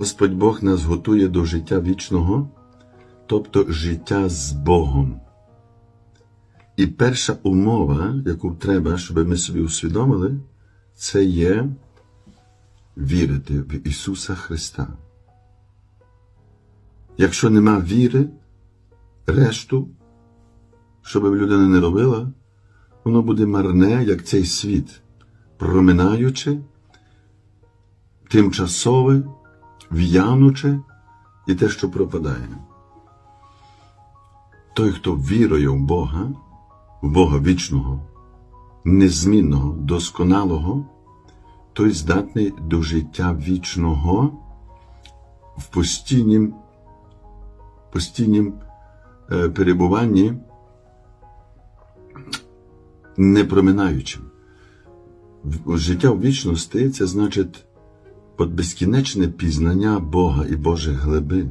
Господь Бог нас готує до життя вічного, тобто життя з Богом. І перша умова, яку треба, щоб ми собі усвідомили, це є вірити в Ісуса Христа. Якщо нема віри, решту, що би людина не робила, воно буде марне, як цей світ, проминаючи, тимчасове, в'януче і те, що пропадає. Той, хто вірує в Бога, в Бога вічного, незмінного, досконалого, той здатний до життя вічного в постійнім, постійнім е, перебуванні, не проминаючим. Життя в вічності це значить безкінечне пізнання Бога і Божих глибин.